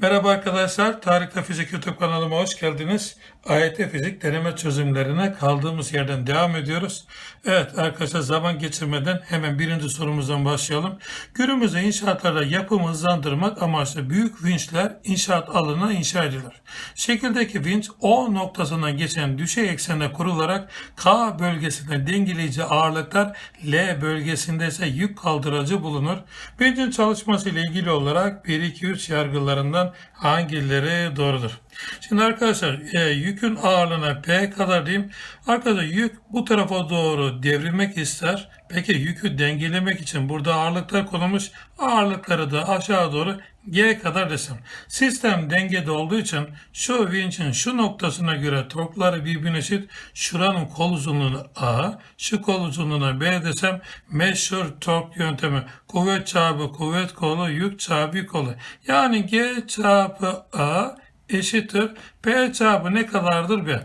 Merhaba arkadaşlar, Tarihte Fizik YouTube kanalıma hoş geldiniz. AYT Fizik deneme çözümlerine kaldığımız yerden devam ediyoruz. Evet arkadaşlar zaman geçirmeden hemen birinci sorumuzdan başlayalım. Günümüzde inşaatlarda yapımı hızlandırmak amaçlı büyük vinçler inşaat alanına inşa edilir. Şekildeki vinç O noktasından geçen düşey eksene kurularak K bölgesinde dengeleyici ağırlıklar L bölgesinde ise yük kaldırıcı bulunur. Vincin çalışması ile ilgili olarak 1, 2, 3 yargılarından hangileri doğrudur? Şimdi arkadaşlar e, yükün ağırlığına P kadar diyeyim. Arkadaşlar yük bu tarafa doğru devrilmek ister. Peki yükü dengelemek için burada ağırlıklar konulmuş. Ağırlıkları da aşağı doğru G kadar desem. Sistem dengede olduğu için şu vinçin şu noktasına göre torkları birbirine eşit. Şuranın kol uzunluğunu A, şu kol uzunluğuna B desem meşhur tork yöntemi. Kuvvet çarpı kuvvet kolu, yük çarpı yük kolu. Yani G çarpı A eşittir. P çarpı ne kadardır B?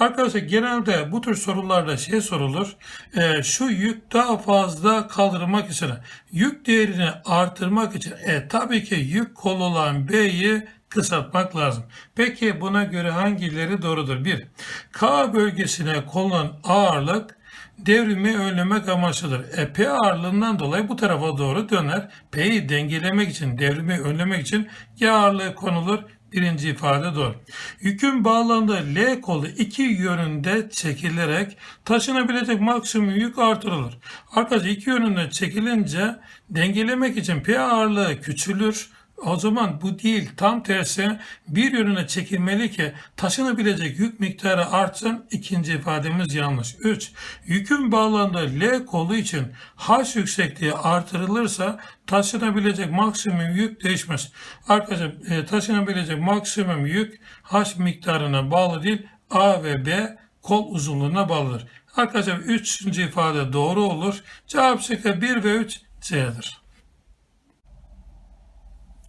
Arkadaşlar genelde bu tür sorularda şey sorulur. E, şu yük daha fazla kaldırmak için yük değerini artırmak için e, tabii ki yük kol olan B'yi kısaltmak lazım. Peki buna göre hangileri doğrudur? 1. K bölgesine konulan ağırlık devrimi önlemek amaçlıdır. E, P ağırlığından dolayı bu tarafa doğru döner. P'yi dengelemek için, devrimi önlemek için G ağırlığı konulur. Birinci ifade doğru. Yükün bağlandığı L kolu iki yönünde çekilerek taşınabilecek maksimum yük artırılır. Arkadaşlar iki yönünde çekilince dengelemek için P ağırlığı küçülür. O zaman bu değil tam tersi bir yönüne çekilmeli ki taşınabilecek yük miktarı artsın. İkinci ifademiz yanlış. 3. Yükün bağlandığı L kolu için H yüksekliği artırılırsa taşınabilecek maksimum yük değişmez. Arkadaşlar e, taşınabilecek maksimum yük H miktarına bağlı değil A ve B kol uzunluğuna bağlıdır. Arkadaşlar üçüncü ifade doğru olur. Cevap şıkkı 1 ve 3 C'dir.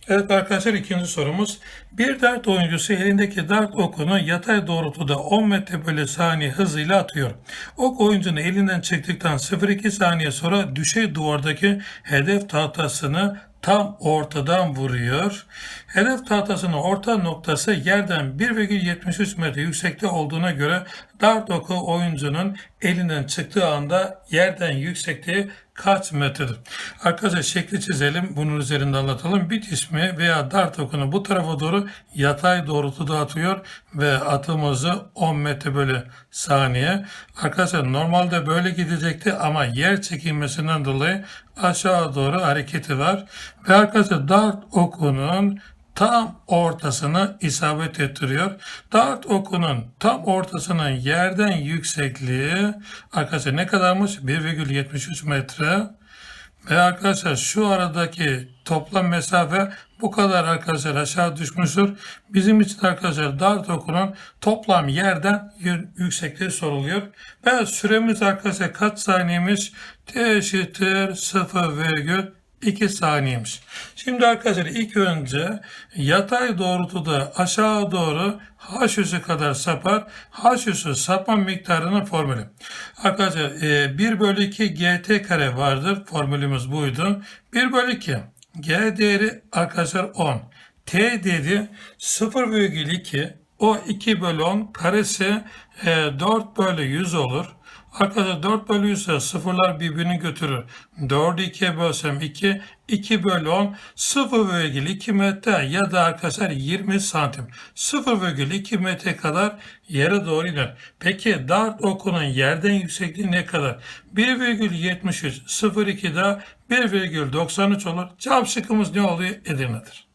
Evet arkadaşlar ikinci sorumuz. Bir dart oyuncusu elindeki dart okunu yatay doğrultuda 10 metre bölü saniye hızıyla atıyor. Ok oyuncunun elinden çektikten 0,2 saniye sonra düşey duvardaki hedef tahtasını tam ortadan vuruyor. Hedef tahtasının orta noktası yerden 1,73 metre yüksekte olduğuna göre dart oku oyuncunun elinden çıktığı anda yerden yüksekliği kaç metredir? Arkadaşlar şekli çizelim. Bunun üzerinde anlatalım. Bit ismi veya dart okunu bu tarafa doğru yatay doğrultuda atıyor ve atım hızı 10 metre bölü saniye. Arkadaşlar normalde böyle gidecekti ama yer çekilmesinden dolayı aşağı doğru hareketi var. Ve arkadaşlar dart okunun tam ortasına isabet ettiriyor. Dart okunun tam ortasının yerden yüksekliği arkadaşlar ne kadarmış? 1,73 metre. Ve arkadaşlar şu aradaki toplam mesafe bu kadar arkadaşlar aşağı düşmüştür. Bizim için arkadaşlar dart okunun toplam yerden yüksekliği soruluyor. Ve süremiz arkadaşlar kaç saniyeymiş? T eşittir 0,2 saniyeymiş. Şimdi arkadaşlar ilk önce yatay doğrultuda aşağı doğru h üssü kadar sapar. h üssü sapma miktarının formülü. Arkadaşlar 1 bölü 2 gt kare vardır. Formülümüz buydu. 1 bölü 2 G değeri arkadaşlar 10. T değeri 0,2 o 2 bölü 10 karesi e, 4 bölü 100 olur. Arkadaşlar 4 bölü 100 ise sıfırlar birbirini götürür. 4'ü 2'ye bölsem 2, 2 bölü 10 0,2 metre ya da arkadaşlar 20 santim. 0,2 metre kadar yere doğru iner. Peki dart okunun yerden yüksekliği ne kadar? 1,73 0,2'da 1,93 olur. Cevap şıkkımız ne oluyor? Edirne'dir.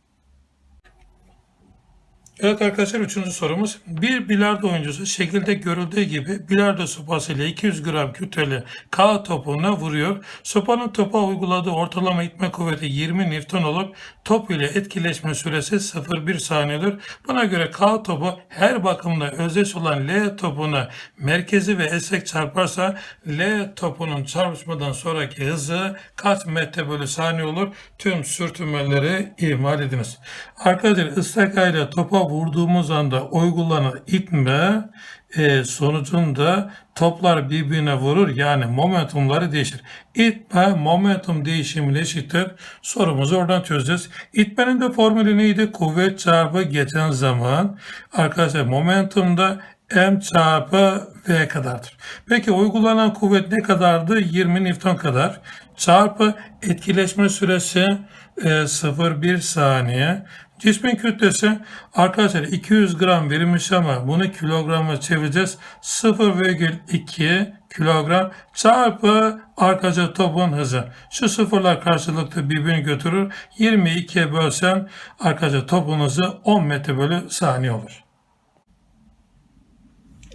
Evet arkadaşlar üçüncü sorumuz. Bir bilardo oyuncusu şekilde görüldüğü gibi bilardo sopasıyla 200 gram kütleli K topuna vuruyor. Sopanın topa uyguladığı ortalama itme kuvveti 20 Newton olup top ile etkileşme süresi 0,1 saniyedir. Buna göre K topu her bakımda özdeş olan L topuna merkezi ve esek çarparsa L topunun çarpışmadan sonraki hızı kaç metre bölü saniye olur? Tüm sürtünmeleri ihmal ediniz. Arkadaşlar ıslak ile topa vurduğumuz anda uygulanan itme e, sonucunda toplar birbirine vurur yani momentumları değişir. İtme momentum değişimiyle eşittir. Sorumuzu oradan çözeceğiz. İtmenin de formülü neydi? Kuvvet çarpı geçen zaman. Arkadaşlar momentumda m çarpı v kadardır. Peki uygulanan kuvvet ne kadardı? 20 Newton kadar. Çarpı etkileşme süresi e, 0,1 saniye. Cismin kütlesi arkadaşlar 200 gram verilmiş ama bunu kilograma çevireceğiz. 0,2 kilogram çarpı arkadaşlar topun hızı. Şu sıfırlar karşılıklı birbirini götürür. 22'ye bölsem arkadaşlar topun hızı 10 metre bölü saniye olur.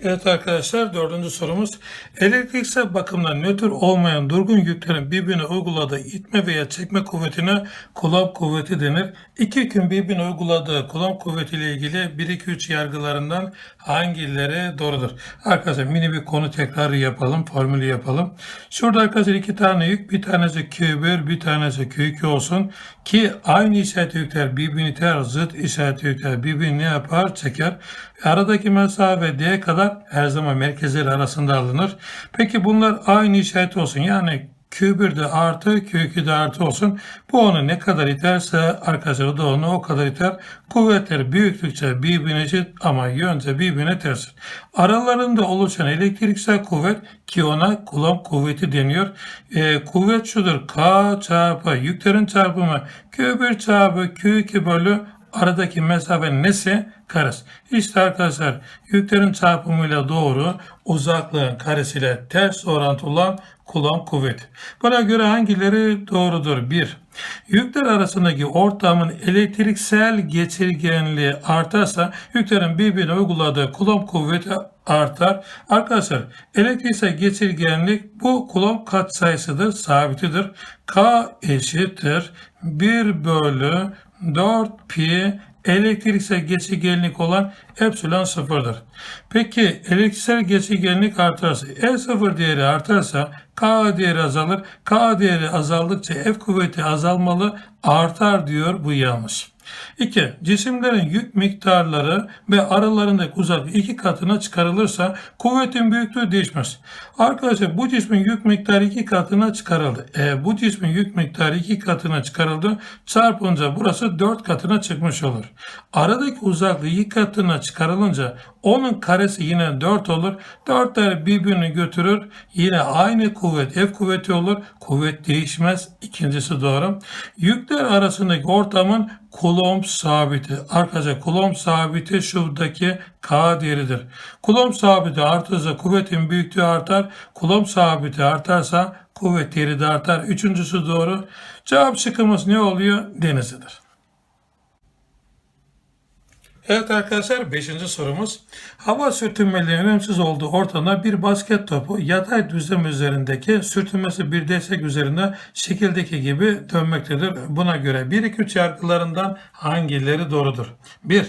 Evet arkadaşlar dördüncü sorumuz. Elektriksel bakımdan nötr olmayan durgun yüklerin birbirine uyguladığı itme veya çekme kuvvetine kulak kuvveti denir. İki yükün birbirine uyguladığı kulak kuvveti ile ilgili 1-2-3 yargılarından hangileri doğrudur? Arkadaşlar mini bir konu tekrarı yapalım, formülü yapalım. Şurada arkadaşlar iki tane yük, bir tanesi Q1, bir tanesi Q2 olsun ki aynı işaret yükler birbirini iter, zıt işaret yükler birbirini yapar? Çeker. Aradaki mesafe D kadar her zaman merkezleri arasında alınır. Peki bunlar aynı işaret olsun. Yani Q1 de artı, Q2 de artı olsun. Bu onu ne kadar iterse arkadaşlar da onu o kadar iter. Kuvvetleri büyüktükçe birbirine eşit ama yönce birbirine ters. Aralarında oluşan elektriksel kuvvet ki ona kulak kuvveti deniyor. E, kuvvet şudur. K çarpı yüklerin çarpımı Q1 çarpı Q2 bölü aradaki mesafenin nesi? Karesi. İşte arkadaşlar yüklerin çarpımıyla doğru uzaklığın karesiyle ters orantılı olan kulon kuvveti. Buna göre hangileri doğrudur? 1. Yükler arasındaki ortamın elektriksel geçirgenliği artarsa yüklerin birbirine uyguladığı kulon kuvveti artar. Arkadaşlar elektriksel geçirgenlik bu kulon katsayısıdır, sabitidir. K eşittir 1 bölü 4 pi elektriksel geçirgenlik olan epsilon sıfırdır. Peki elektriksel geçirgenlik artarsa E sıfır değeri artarsa K değeri azalır. K değeri azaldıkça F kuvveti azalmalı artar diyor bu yanlış. 2. Cisimlerin yük miktarları ve aralarındaki uzaklık iki katına çıkarılırsa kuvvetin büyüklüğü değişmez. Arkadaşlar bu cismin yük miktarı iki katına çıkarıldı. E, bu cismin yük miktarı iki katına çıkarıldı. Çarpınca burası dört katına çıkmış olur. Aradaki uzaklık iki katına çıkarılınca onun karesi yine 4 olur. Dörtler birbirini götürür. Yine aynı kuvvet F kuvveti olur. Kuvvet değişmez. İkincisi doğru. Yükler arasındaki ortamın Coulomb sabiti. Arkadaşlar Coulomb sabiti şuradaki K değeridir. Coulomb sabiti artırsa kuvvetin büyüklüğü artar. Coulomb sabiti artarsa kuvvet değeri de artar. Üçüncüsü doğru. Cevap şıkkımız ne oluyor? Denizidir. Evet arkadaşlar 5. sorumuz. Hava sürtünmelerinin önemsiz olduğu ortamda bir basket topu yatay düzlem üzerindeki sürtünmesi bir destek üzerinde şekildeki gibi dönmektedir. Buna göre 1-2-3 yargılarından hangileri doğrudur? 1.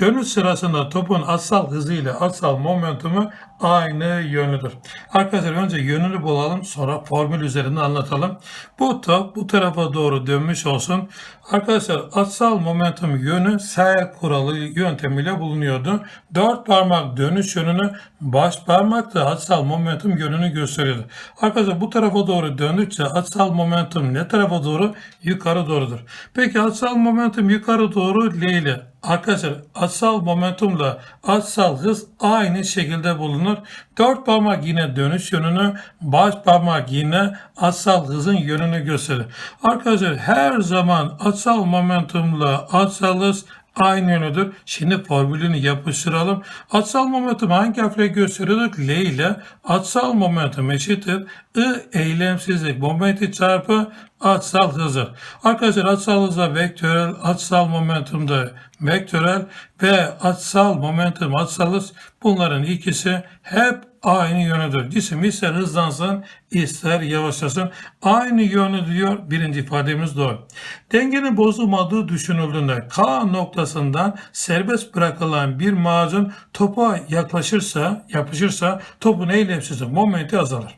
Dönüş sırasında topun atsal hızı ile atsal momentumu aynı yönlüdür. Arkadaşlar önce yönünü bulalım sonra formül üzerinde anlatalım. Bu top bu tarafa doğru dönmüş olsun. Arkadaşlar atsal momentum yönü sayı kuralı yöntemiyle bulunuyordu. Dört parmak dönüş yönünü baş parmak da atsal momentum yönünü gösteriyordu. Arkadaşlar bu tarafa doğru döndükçe atsal momentum ne tarafa doğru? Yukarı doğrudur. Peki atsal momentum yukarı doğru L ile Arkadaşlar atsal momentumla atsal hız aynı şekilde bulunur. Dört parmak yine dönüş yönünü, baş parmak yine atsal hızın yönünü gösterir. Arkadaşlar her zaman atsal momentumla atsal hız aynı yönüdür. Şimdi formülünü yapıştıralım. Atsal momentum hangi harfle gösteriyorduk? L ile atsal momentum eşittir. I eylemsizlik momenti çarpı atsal hızı. Arkadaşlar atsal hızda vektörel, atsal momentumda vektörel ve atsal momentum, atsal hız bunların ikisi hep aynı yönüdür. Cisim ister hızlansın ister yavaşlasın. Aynı yönü diyor birinci ifademiz doğru. Dengenin bozulmadığı düşünüldüğünde K noktasından serbest bırakılan bir macun topa yaklaşırsa, yapışırsa topun eylemsizlik momenti azalır.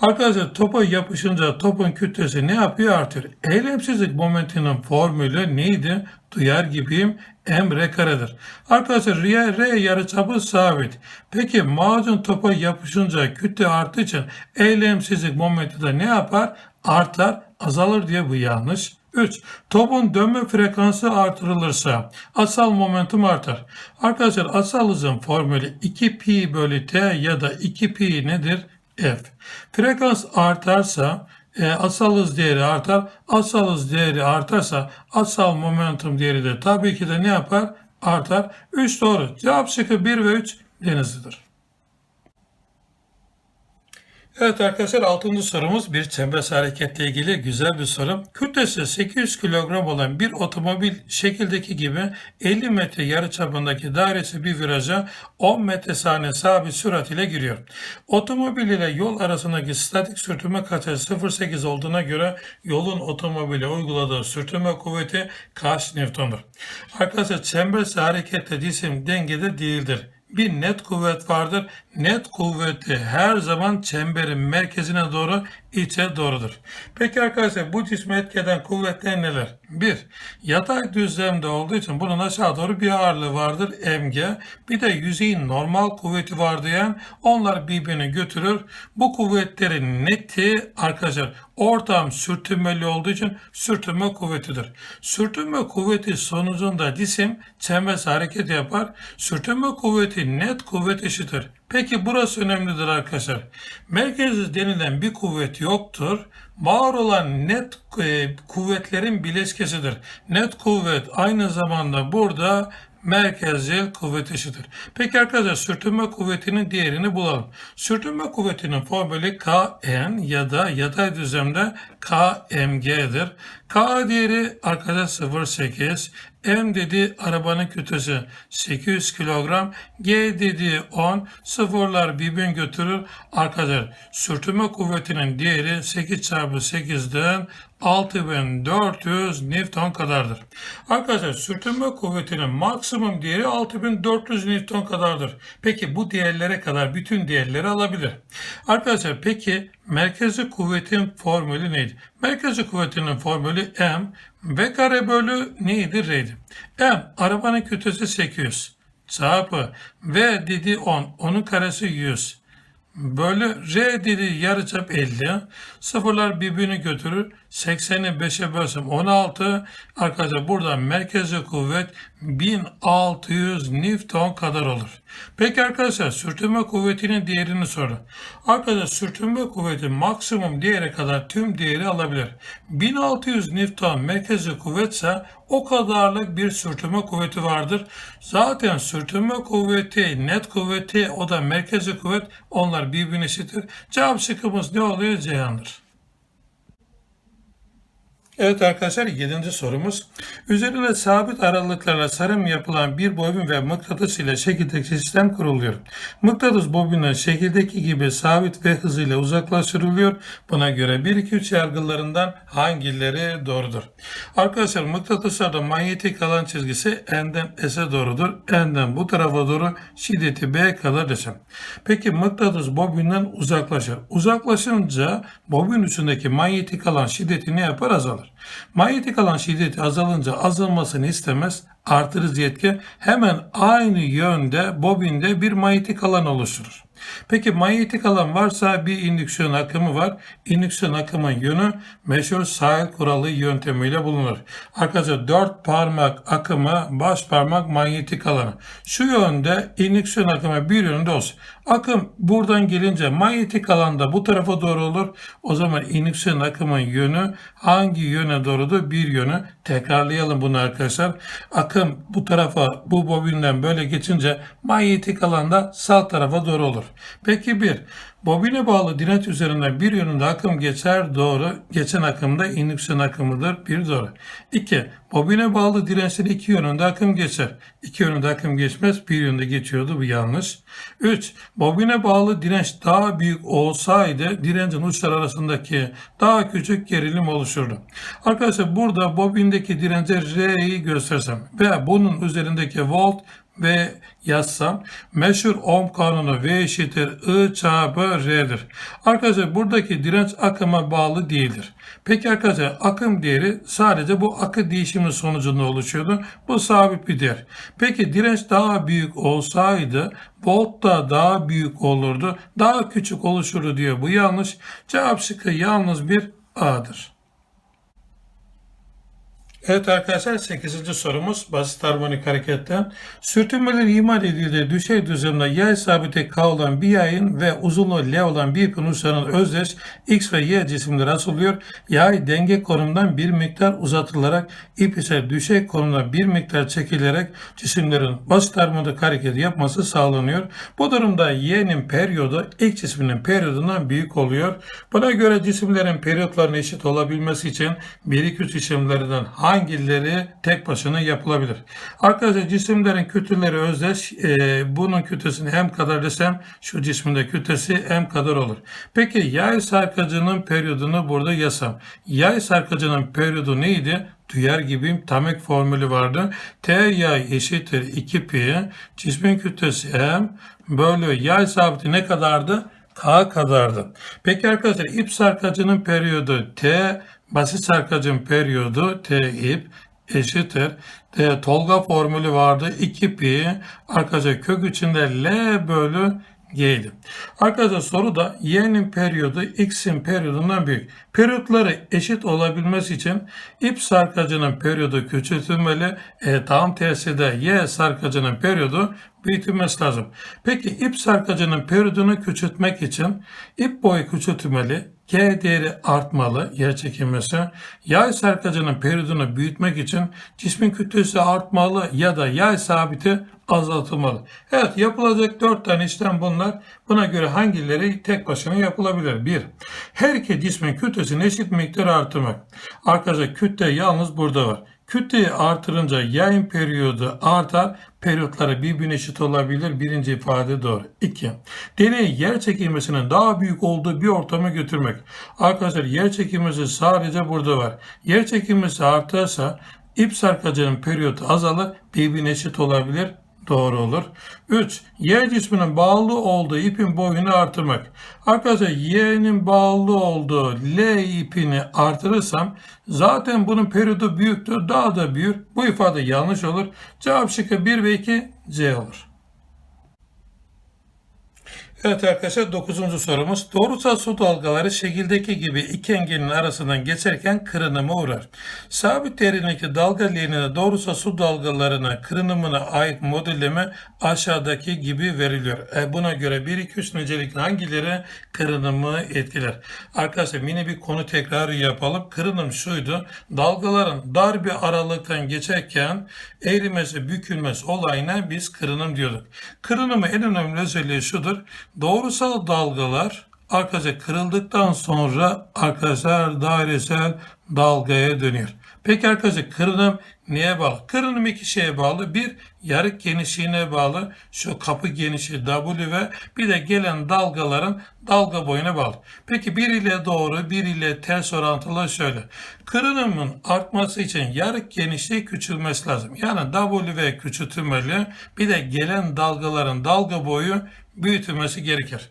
Arkadaşlar topa yapışınca topun kütlesi ne yapıyor? Artıyor. Eylemsizlik momentinin formülü neydi? Duyar gibiyim m r karedir. Arkadaşlar r, r yarıçapı sabit. Peki macun topa yapışınca kütle arttığı için eylemsizlik momenti de ne yapar? Artar, azalır diye bu yanlış. 3. Topun dönme frekansı artırılırsa asal momentum artar. Arkadaşlar asal hızın formülü 2 pi bölü t ya da 2 pi nedir? F. Frekans artarsa e, asal hız değeri artar. Asal hız değeri artarsa asal momentum değeri de tabii ki de ne yapar? Artar. 3 doğru. Cevap şıkkı 1 ve 3 denizlidir. Evet arkadaşlar 6. sorumuz bir çembersel hareketle ilgili güzel bir soru. Kütlesi 800 kilogram olan bir otomobil şekildeki gibi 50 metre yarıçapındaki dairesi bir viraja 10 metre saniye sabit sürat ile giriyor. Otomobil ile yol arasındaki statik sürtünme katsayısı 0.8 olduğuna göre yolun otomobile uyguladığı sürtünme kuvveti kaç Newton'dur? Arkadaşlar çembersel hareketle cisim dengede değildir bir net kuvvet vardır. Net kuvveti her zaman çemberin merkezine doğru içe doğrudur. Peki arkadaşlar bu cismi etkeden kuvvetler neler? 1. Yatay düzlemde olduğu için bunun aşağı doğru bir ağırlığı vardır mg. Bir de yüzeyin normal kuvveti var diyen onlar birbirini götürür. Bu kuvvetlerin neti arkadaşlar ortam sürtünmeli olduğu için sürtünme kuvvetidir. Sürtünme kuvveti sonucunda cisim çembers hareket yapar. Sürtünme kuvveti net kuvvet eşittir. Peki burası önemlidir arkadaşlar. Merkezi denilen bir kuvvet yoktur. Var olan net e, kuvvetlerin bileşkesidir. Net kuvvet aynı zamanda burada merkezcil kuvvet. Peki arkadaşlar sürtünme kuvvetinin diğerini bulalım. Sürtünme kuvvetinin formülü Kn ya da yatay düzlemde Kmg'dir. K değeri arkadaşlar 0.8. M dedi arabanın kütlesi 800 kilogram. G dedi 10. Sıfırlar birbirini götürür. Arkadaşlar sürtünme kuvvetinin değeri 8 çarpı 8'den 6400 Newton kadardır. Arkadaşlar sürtünme kuvvetinin maksimum değeri 6400 Newton kadardır. Peki bu değerlere kadar bütün değerleri alabilir. Arkadaşlar peki merkezi kuvvetin formülü neydi? Merkezi kuvvetinin formülü M V kare bölü neydi? R'di. M arabanın kütlesi 800 çarpı V dedi 10. Onun karesi 100 bölü R dedi yarıçap 50. Sıfırlar birbirini götürür. 80'i 5'e bölsem 16. Arkadaşlar burada merkezi kuvvet 1600 Newton kadar olur. Peki arkadaşlar sürtünme kuvvetinin değerini sorun. Arkadaşlar sürtünme kuvveti maksimum değere kadar tüm değeri alabilir. 1600 Newton merkezi kuvvetse o kadarlık bir sürtünme kuvveti vardır. Zaten sürtünme kuvveti, net kuvveti, o da merkezi kuvvet onlar birbirine eşittir. Cevap şıkkımız ne oluyor? Ceyhan'dır. Evet arkadaşlar 7. sorumuz. Üzerine sabit aralıklarla sarım yapılan bir bobin ve mıknatıs ile şekildeki sistem kuruluyor. Mıknatıs bobinler şekildeki gibi sabit ve hızıyla uzaklaştırılıyor. Buna göre 1 2 3 yargılarından hangileri doğrudur? Arkadaşlar mıknatıslarda manyetik alan çizgisi N'den S'e doğrudur. N'den bu tarafa doğru şiddeti B kadar desem. Peki mıknatıs bobinden uzaklaşır. Uzaklaşınca bobin üstündeki manyetik alan şiddeti ne yapar? Azalır. Manyetik alan şiddeti azalınca azalmasını istemez, artırız yetki hemen aynı yönde bobinde bir manyetik alan oluşturur. Peki manyetik alan varsa bir indüksiyon akımı var. İndüksiyon akımın yönü meşhur sahil kuralı yöntemiyle bulunur. Arkadaşlar dört parmak akımı baş parmak manyetik alanı. Şu yönde indüksiyon akımı bir yönde olsun. Akım buradan gelince manyetik alanda bu tarafa doğru olur. O zaman indüksiyon akımın yönü hangi yöne doğrudur? Bir yönü. Tekrarlayalım bunu arkadaşlar. Akım bu tarafa bu bobinden böyle geçince manyetik alanda sağ tarafa doğru olur. Peki bir, bobine bağlı direnç üzerinden bir yönünde akım geçer doğru. Geçen akımda indüksiyon akımıdır. Bir doğru. İki, bobine bağlı dirençlerin iki yönünde akım geçer. İki yönünde akım geçmez. Bir yönde geçiyordu. Bu yanlış. Üç, bobine bağlı direnç daha büyük olsaydı direncin uçları arasındaki daha küçük gerilim oluşurdu. Arkadaşlar burada bobindeki dirence R'yi göstersem ve bunun üzerindeki volt ve yazsam meşhur ohm kanunu V eşittir I çarpı R'dir. Arkadaşlar buradaki direnç akıma bağlı değildir. Peki arkadaşlar akım değeri sadece bu akı değişimi sonucunda oluşuyordu. Bu sabit bir değer. Peki direnç daha büyük olsaydı volt da daha büyük olurdu. Daha küçük oluşurdu diyor. Bu yanlış. Cevap şıkkı yalnız bir A'dır. Evet arkadaşlar 8. sorumuz basit harmonik hareketten. Sürtünmeler imal edildiği düşey düzlemde yay sabiti K olan bir yayın ve uzunluğu L olan bir ipin uçlarının özdeş X ve Y cisimleri asılıyor. Yay denge konumdan bir miktar uzatılarak ip ise düşey konumdan bir miktar çekilerek cisimlerin basit harmonik hareketi yapması sağlanıyor. Bu durumda Y'nin periyodu X cisminin periyodundan büyük oluyor. Buna göre cisimlerin periyotlarının eşit olabilmesi için 1-2 cisimlerinden hangi hangileri tek başına yapılabilir? Arkadaşlar cisimlerin kütleleri özdeş. E, bunun kütlesini m kadar desem şu cismin de kütlesi m kadar olur. Peki yay sarkacının periyodunu burada yazsam. Yay sarkacının periyodu neydi? Duyar gibi tamek formülü vardı. T yay eşittir 2 pi. Cismin kütlesi m bölü yay sabiti ne kadardı? K kadardı. Peki arkadaşlar ip sarkacının periyodu T basit sarkacın periyodu T ip eşittir. T, Tolga formülü vardı. 2 pi arkadaşlar kök içinde L bölü G'ydi. Arkadaşlar soruda y'nin periyodu x'in periyodundan büyük. Periyotları eşit olabilmesi için ip sarkacının periyodu küçültülmeli. E, tam tersi de y sarkacının periyodu büyütülmesi lazım. Peki ip sarkacının periyodunu küçültmek için ip boyu küçültülmeli. G değeri artmalı yer çekilmesi. Yay sarkacının periyodunu büyütmek için cismin kütlesi artmalı ya da yay sabiti azaltılmalı. Evet yapılacak dört tane işlem bunlar. Buna göre hangileri tek başına yapılabilir? Bir, her iki cismin kütlesini eşit miktar artırmak. Arkadaşlar kütle yalnız burada var. Kütleyi artırınca yayın periyodu artar, periyotları birbirine eşit olabilir. Birinci ifade doğru. 2. Deneyi yer çekilmesinin daha büyük olduğu bir ortama götürmek. Arkadaşlar yer çekilmesi sadece burada var. Yer çekilmesi artarsa ip sarkacının periyodu azalır, birbirine eşit olabilir doğru olur. 3. Y cisminin bağlı olduğu ipin boyunu artırmak. Arkadaşlar Y'nin bağlı olduğu L ipini artırırsam zaten bunun periyodu büyüktür. Daha da büyür. Bu ifade yanlış olur. Cevap şıkkı 1 ve 2 C olur. Evet arkadaşlar 9. sorumuz. Doğrusal su dalgaları şekildeki gibi iki engelin arasından geçerken kırınıma uğrar. Sabit derinlikli dalga lineine doğrusal su dalgalarına kırınımına ait modelleme aşağıdaki gibi veriliyor. E buna göre 1 2 3 nicelikli hangileri kırınımı etkiler? Arkadaşlar yine bir konu tekrarı yapalım. Kırınım şuydu. Dalgaların dar bir aralıktan geçerken eğrilmesi, bükülmesi olayına biz kırınım diyorduk. Kırınımı en önemli özelliği şudur. Doğrusal dalgalar arkadaşlar kırıldıktan sonra arkadaşlar dairesel dalgaya dönüyor. Peki arkadaşlar kırınım neye bağlı? Kırınım iki şeye bağlı. Bir yarık genişliğine bağlı. Şu kapı genişliği W ve bir de gelen dalgaların dalga boyuna bağlı. Peki bir ile doğru bir ile ters orantılı şöyle. Kırınımın artması için yarık genişliği küçülmesi lazım. Yani W küçültülmeli. Bir de gelen dalgaların dalga boyu büyütülmesi gerekir.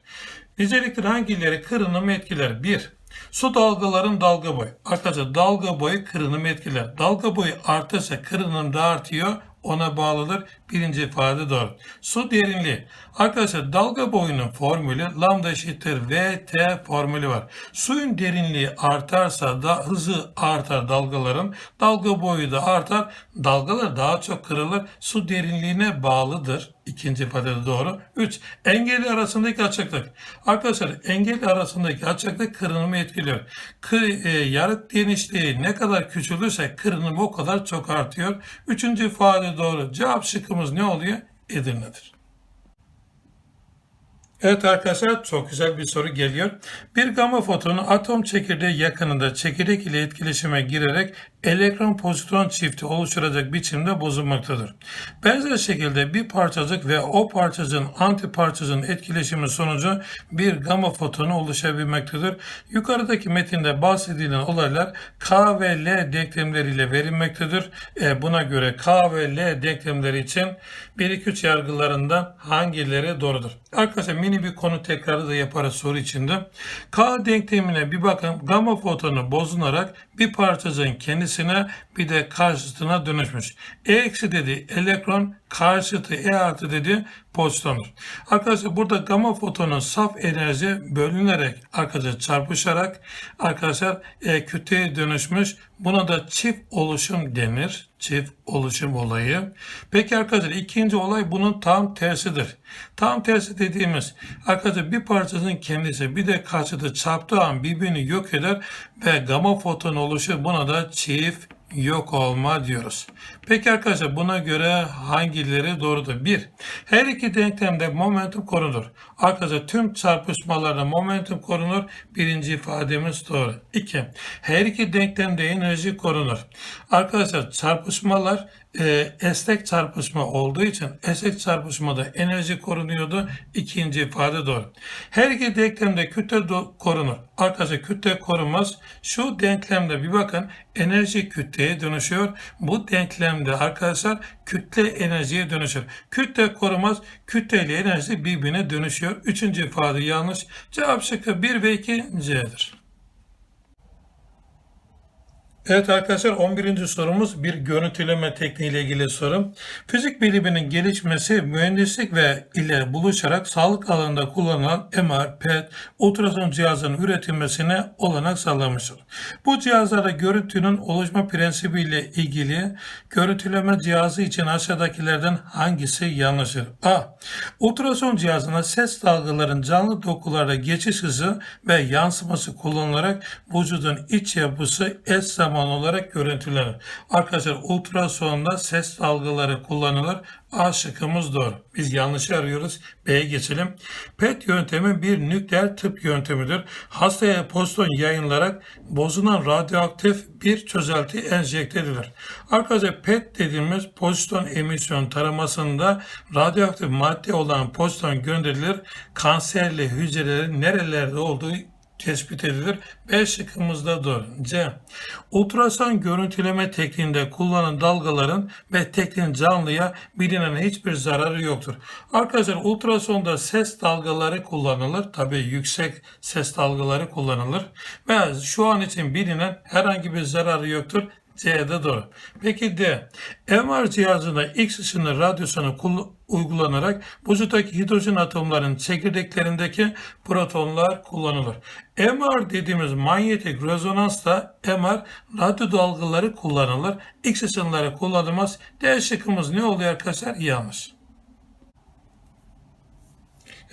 Niceliktir hangileri kırınım etkiler? 1. Su dalgaların dalga boyu. Arkadaşlar dalga boyu kırınım etkiler. Dalga boyu artarsa kırınım da artıyor ona bağlıdır. Birinci ifade doğru. Su derinliği. Arkadaşlar dalga boyunun formülü lambda eşittir VT formülü var. Suyun derinliği artarsa da hızı artar dalgaların. Dalga boyu da artar. Dalgalar daha çok kırılır. Su derinliğine bağlıdır. İkinci ifade doğru. 3. Engelli arasındaki açıklık. Arkadaşlar engelli arasındaki açıklık kırınımı etkiliyor. Kır, e, yarık genişliği ne kadar küçülürse kırınım o kadar çok artıyor. Üçüncü ifade doğru. Cevap şıkkımız ne oluyor? Edirne'dir. Evet arkadaşlar çok güzel bir soru geliyor. Bir gama fotonu atom çekirdeği yakınında çekirdek ile etkileşime girerek elektron pozitron çifti oluşturacak biçimde bozulmaktadır. Benzer şekilde bir parçacık ve o parçacığın anti parçacığın etkileşimi sonucu bir gamma fotonu oluşabilmektedir. Yukarıdaki metinde bahsedilen olaylar K ve L denklemleriyle verilmektedir. E, buna göre K ve L denklemleri için 1-2-3 yargılarından hangileri doğrudur? Arkadaşlar mini bir konu tekrarı da yaparız soru içinde. K denklemine bir bakın gamma fotonu bozunarak bir parçacığın kendisine bir de karşıtına dönüşmüş. E eksi dedi elektron karşıtı E artı dedi pozitondur. Arkadaşlar burada gamma fotonun saf enerji bölünerek arkadaşlar çarpışarak arkadaşlar e, kütleye dönüşmüş. Buna da çift oluşum denir. Çift oluşum olayı. Peki arkadaşlar ikinci olay bunun tam tersidir. Tam tersi dediğimiz arkadaşlar bir parçanın kendisi bir de karşıtı çarptığı an birbirini yok eder ve gamma foton oluşur. Buna da çift yok olma diyoruz. Peki arkadaşlar buna göre hangileri doğrudur? 1. Her iki denklemde momentum korunur. Arkadaşlar tüm çarpışmalarda momentum korunur. Birinci ifademiz doğru. 2. Her iki denklemde enerji korunur. Arkadaşlar çarpışmalar e, esnek çarpışma olduğu için esnek çarpışmada enerji korunuyordu. İkinci ifade doğru. Her iki denklemde kütle korunur. Arkadaşlar kütle korunmaz. Şu denklemde bir bakın enerji kütleye dönüşüyor. Bu denklemde arkadaşlar kütle enerjiye dönüşür. Kütle korumaz. Kütle ile enerji birbirine dönüşüyor. Üçüncü ifade yanlış. Cevap şıkkı 1 ve 2 C'dir. Evet arkadaşlar 11. sorumuz bir görüntüleme tekniği ile ilgili soru. Fizik biliminin gelişmesi mühendislik ve ile buluşarak sağlık alanında kullanılan MR, PET, ultrason cihazının üretilmesine olanak sağlamıştır. Bu cihazlarda görüntünün oluşma prensibi ile ilgili görüntüleme cihazı için aşağıdakilerden hangisi yanlıştır? A. Ultrason cihazına ses dalgaların canlı dokularda geçiş hızı ve yansıması kullanılarak vücudun iç yapısı eş zamanlı zaman olarak görüntülenir. Arkadaşlar ultrasonda ses dalgaları kullanılır. A şıkkımız doğru. Biz yanlışı arıyoruz. B'ye geçelim. PET yöntemi bir nükleer tıp yöntemidir. Hastaya pozitron yayınlarak bozulan radyoaktif bir çözelti enjekte edilir. Arkadaşlar PET dediğimiz pozitron emisyon taramasında radyoaktif madde olan pozitron gönderilir. Kanserli hücrelerin nerelerde olduğu tespit edilir. B şıkkımızda doğru. C. Ultrason görüntüleme tekniğinde kullanılan dalgaların ve tekniğin canlıya bilinen hiçbir zararı yoktur. Arkadaşlar ultrasonda ses dalgaları kullanılır. Tabi yüksek ses dalgaları kullanılır. Ve şu an için bilinen herhangi bir zararı yoktur. C'de doğru. Peki D. MR cihazında X ışını radyosunu uygulanarak vücuttaki hidrojen atomların çekirdeklerindeki protonlar kullanılır. MR dediğimiz manyetik rezonansta MR radyo dalgaları kullanılır. X ışınları kullanılmaz. D şıkkımız ne oluyor arkadaşlar? Yanlış.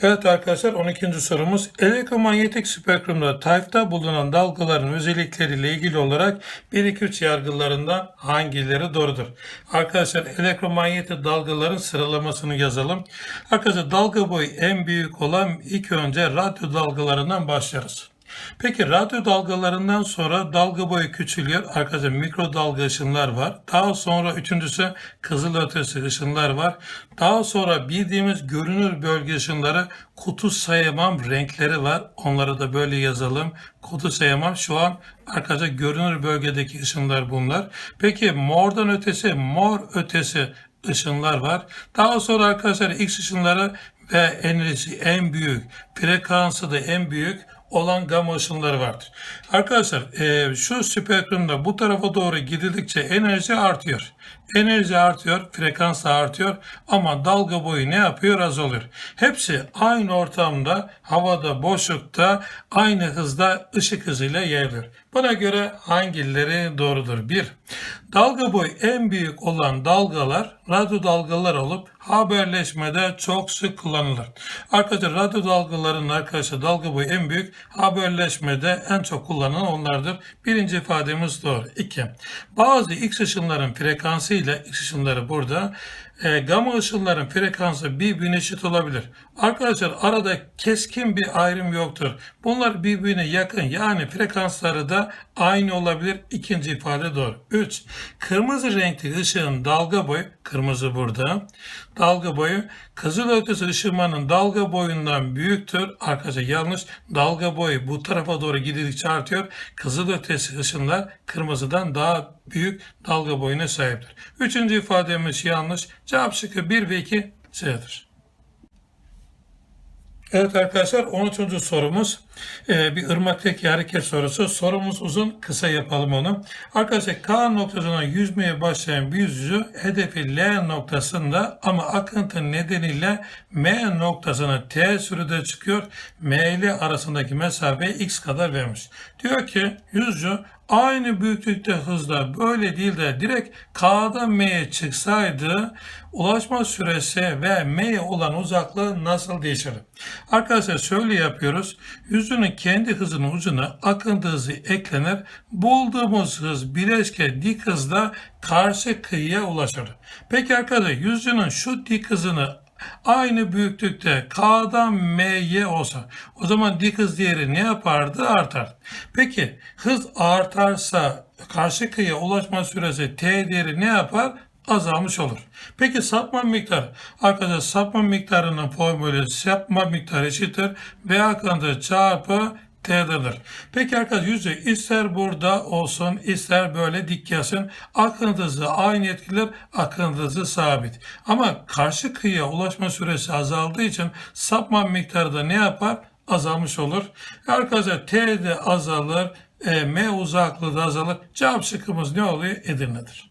Evet arkadaşlar 12. sorumuz elektromanyetik spektrumda tayfta bulunan dalgaların özellikleriyle ilgili olarak 1-2-3 yargılarından hangileri doğrudur? Arkadaşlar elektromanyetik dalgaların sıralamasını yazalım. Arkadaşlar dalga boyu en büyük olan ilk önce radyo dalgalarından başlarız. Peki radyo dalgalarından sonra dalga boyu küçülüyor. Arkadaşlar mikrodalga ışınlar var. Daha sonra üçüncüsü kızıl ötesi ışınlar var. Daha sonra bildiğimiz görünür bölge ışınları kutu sayamam renkleri var. Onları da böyle yazalım. Kutu sayamam şu an arkadaşlar görünür bölgedeki ışınlar bunlar. Peki mordan ötesi mor ötesi ışınlar var. Daha sonra arkadaşlar X ışınları ve enerjisi en büyük, frekansı da en büyük olan gama ışınları vardır. Arkadaşlar e, şu spektrumda bu tarafa doğru gidildikçe enerji artıyor. Enerji artıyor, frekans artıyor ama dalga boyu ne yapıyor? Azalıyor. Hepsi aynı ortamda, havada, boşlukta aynı hızda ışık hızıyla yayılıyor. Buna göre hangileri doğrudur? 1. Dalga boyu en büyük olan dalgalar radyo dalgalar olup haberleşmede çok sık kullanılır. Arkadaşlar radyo dalgalarının arkadaşlar dalga boyu en büyük haberleşmede en çok kullanılan onlardır. Birinci ifademiz doğru. 2. Bazı X ışınların frekansı ile X ışınları burada e, gamma ışınların frekansı birbirine eşit olabilir. Arkadaşlar arada keskin bir ayrım yoktur. Bunlar birbirine yakın yani frekansları da aynı olabilir. İkinci ifade doğru. 3. Kırmızı renkli ışığın dalga boyu, kırmızı burada, dalga boyu kızılötesi ışınmanın dalga boyundan büyüktür. Arkadaşlar yanlış. Dalga boyu bu tarafa doğru gidildikçe artıyor. Kızılötesi ışınlar kırmızıdan daha büyük dalga boyuna sahiptir. Üçüncü ifademiz yanlış. Cevap şıkkı 1 ve 2 C'dir. Evet arkadaşlar 13. sorumuz e, bir ırmaktaki hareket sorusu. Sorumuz uzun kısa yapalım onu. Arkadaşlar K noktasından yüzmeye başlayan bir yüzücü hedefi L noktasında ama akıntı nedeniyle M noktasına T sürede çıkıyor. M ile arasındaki mesafe X kadar vermiş. Diyor ki yüzücü aynı büyüklükte hızla böyle değil de direkt K'da M'ye çıksaydı ulaşma süresi ve M'ye olan uzaklığı nasıl değişir? Arkadaşlar şöyle yapıyoruz. Yüzünün kendi hızının ucuna akıntı hızı eklenir. Bulduğumuz hız bileşke dik hızla karşı kıyıya ulaşır. Peki arkadaşlar yüzünün şu dik hızını aynı büyüklükte K'dan M'ye olsa o zaman dik hız değeri ne yapardı? Artar. Peki hız artarsa karşı kıyıya ulaşma süresi T değeri ne yapar? azalmış olur. Peki sapma miktarı. Arkadaşlar sapma miktarının formülü sapma miktarı eşittir. V akıntı çarpı T'dedir. Peki arkadaşlar yüzey ister burada olsun ister böyle dik yazsın akıntı aynı etkiler akıntı sabit. Ama karşı kıyıya ulaşma süresi azaldığı için sapma miktarı da ne yapar? Azalmış olur. Arkadaşlar T de azalır. E, M uzaklığı da azalır. Cevap şıkkımız ne oluyor? Edirne'dir.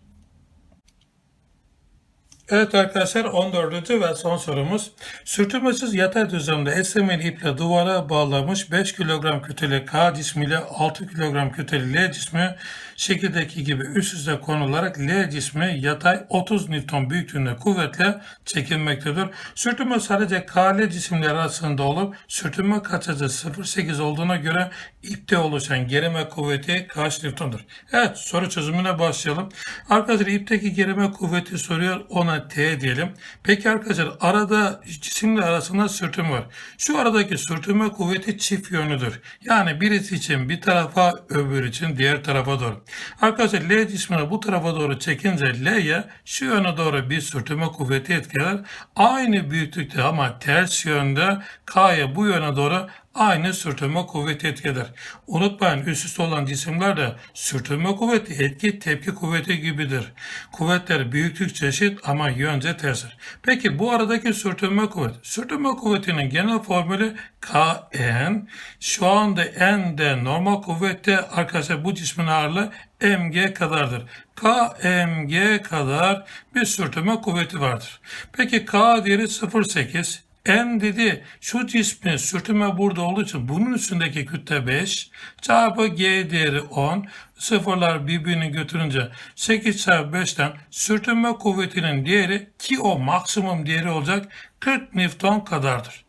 Evet arkadaşlar 14. ve son sorumuz. Sürtünmesiz yatay düzlemde esnemeli iple duvara bağlamış 5 kilogram kütleli K cismi ile 6 kilogram kütleli L cismi şekildeki gibi üst üste konularak L cismi yatay 30 Newton büyüklüğünde kuvvetle çekilmektedir. Sürtünme sadece KL cisimler arasında olup sürtünme kaçacı 0.8 olduğuna göre ipte oluşan gerilme kuvveti kaç Newton'dur? Evet soru çözümüne başlayalım. Arkadaşlar ipteki gerilme kuvveti soruyor ona T diyelim. Peki arkadaşlar arada cisimler arasında sürtünme var. Şu aradaki sürtünme kuvveti çift yönlüdür. Yani birisi için bir tarafa öbür için diğer tarafa doğru. Arkadaşlar L cismini bu tarafa doğru çekince L'ye şu yöne doğru bir sürtünme kuvveti etkiler. Aynı büyüklükte ama ters yönde K'ya bu yöne doğru aynı sürtünme kuvveti etkiler. Unutmayın üst üste olan cisimlerde sürtünme kuvveti etki tepki kuvveti gibidir. Kuvvetler büyüklük çeşit ama yönce tersir. Peki bu aradaki sürtünme kuvveti. Sürtünme kuvvetinin genel formülü Kn. Şu anda N de normal kuvvette arkadaşlar bu cismin ağırlığı mg kadardır. Kmg kadar bir sürtünme kuvveti vardır. Peki K değeri 0.8 M dedi şu cismin sürtünme burada olduğu için bunun üstündeki kütle 5 çarpı G değeri 10 sıfırlar birbirini götürünce 8 çarpı 5'ten sürtünme kuvvetinin değeri ki o maksimum değeri olacak 40 Newton kadardır.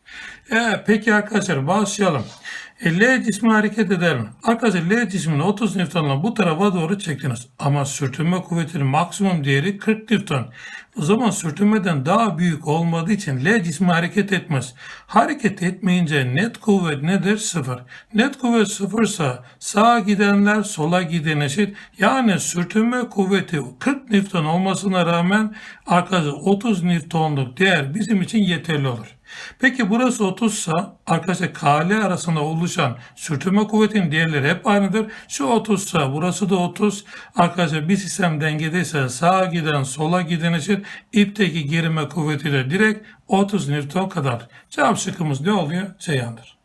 Evet, peki arkadaşlar başlayalım. E, L cismi hareket eder mi? Arkadaşlar L cismini 30 Newton'la bu tarafa doğru çektiniz. Ama sürtünme kuvvetinin maksimum değeri 40 Newton. O zaman sürtünmeden daha büyük olmadığı için L cismi hareket etmez. Hareket etmeyince net kuvvet nedir? Sıfır. Net kuvvet sıfırsa sağa gidenler sola giden eşit. Yani sürtünme kuvveti 40 Newton olmasına rağmen arkadaşlar 30 Newton'luk değer bizim için yeterli olur. Peki burası 30 sa arkadaşlar KL arasında oluşan sürtünme kuvvetinin değerleri hep aynıdır. Şu 30 sa burası da 30. Arkadaşlar bir sistem dengedeyse sağa giden sola giden için ipteki gerilme kuvveti de direkt 30 Newton kadar. Cevap şıkkımız ne oluyor? Ceyhan'dır.